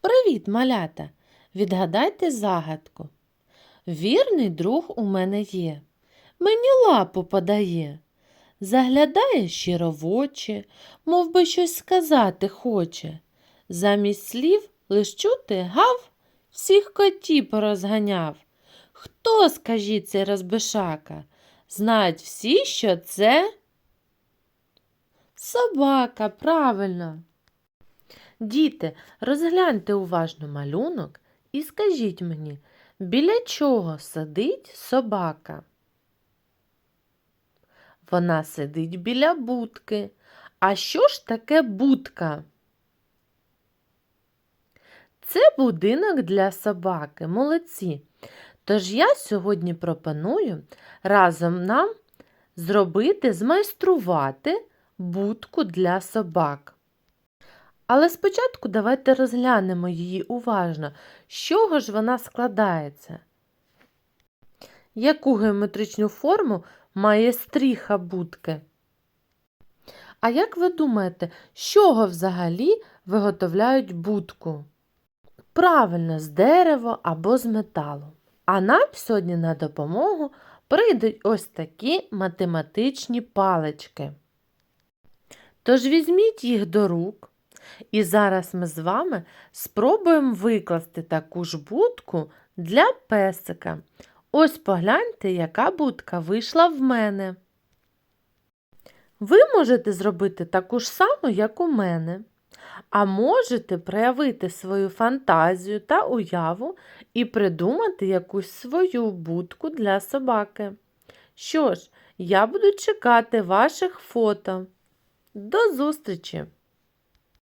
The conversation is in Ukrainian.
Привіт, малята! Відгадайте загадку. Вірний друг у мене є, мені лапу подає, заглядає щиро в очі, мов би щось сказати хоче. Замість слів лиш чути гав, всіх котів порозганяв. Хто, скажіть, цей розбишака? Знають всі, що це собака, правильно. Діти, розгляньте уважно малюнок і скажіть мені, біля чого сидить собака? Вона сидить біля будки. А що ж таке будка? Це будинок для собаки. Молодці. Тож я сьогодні пропоную разом нам зробити, змайструвати будку для собак. Але спочатку давайте розглянемо її уважно, з чого ж вона складається. Яку геометричну форму має стріха будки? А як ви думаєте, з чого взагалі виготовляють будку? Правильно, з дерева або з металу. А нам сьогодні на допомогу прийдуть ось такі математичні палички. Тож візьміть їх до рук, і зараз ми з вами спробуємо викласти таку ж будку для песика. Ось погляньте, яка будка вийшла в мене. Ви можете зробити таку ж саму, як у мене. А можете проявити свою фантазію та уяву і придумати якусь свою будку для собаки. Що ж, я буду чекати ваших фото. До зустрічі!